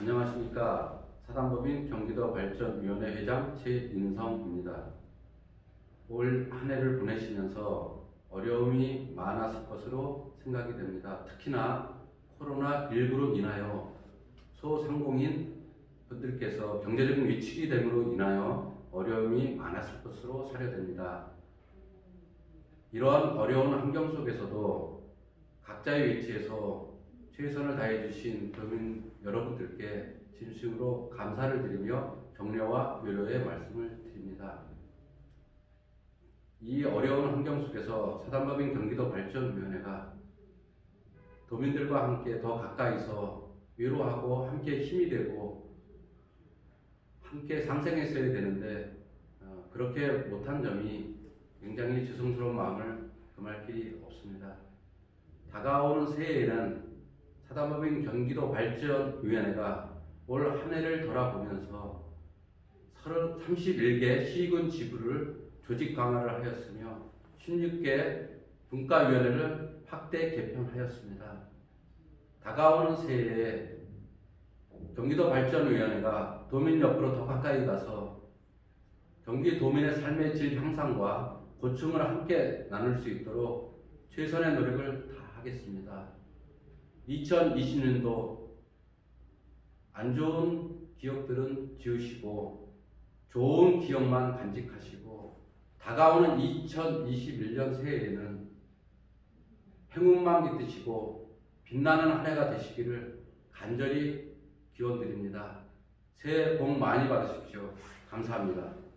안녕하십니까. 사단법인 경기도 발전위원회 회장 최인성입니다. 올 한 해를 보내시면서 어려움이 많았을 것으로 생각이 됩니다. 특히나 코로나19로 인하여 소상공인 분들께서 경제적인 위축이 됨으로 인하여 어려움이 많았을 것으로 사료됩니다. 이러한 어려운 환경 속에서도 각자의 위치에서 최선을 다해 주신 도민 여러분들께 진심으로 감사를 드리며 격려와 위로의 말씀을 드립니다. 이 어려운 환경 속에서 사단법인 경기도 발전위원회가 도민들과 함께 더 가까이서 위로하고 함께 힘이 되고 함께 상생했어야 되는데 어, 그렇게 못한 점이 굉장히 죄송스러운 마음을 금할 길이 없습니다. 다가오는 새해에는 사단법인 경기도 발전위원회가 올 한 해를 돌아보면서 31개 시군 지부를 조직 강화를 하였으며 16개 분과위원회를 확대 개편하였습니다. 다가오는 새해에 경기도 발전위원회가 도민 옆으로 더 가까이 가서 경기 도민의 삶의 질 향상과 고충을 함께 나눌 수 있도록 최선의 노력을 다하겠습니다. 2020년도 안 좋은 기억들은 지우시고 좋은 기억만 간직하시고 다가오는 2021년 새해에는 행운만 깃드시고 빛나는 한 해가 되시기를 간절히 기원드립니다. 새해 복 많이 받으십시오. 감사합니다.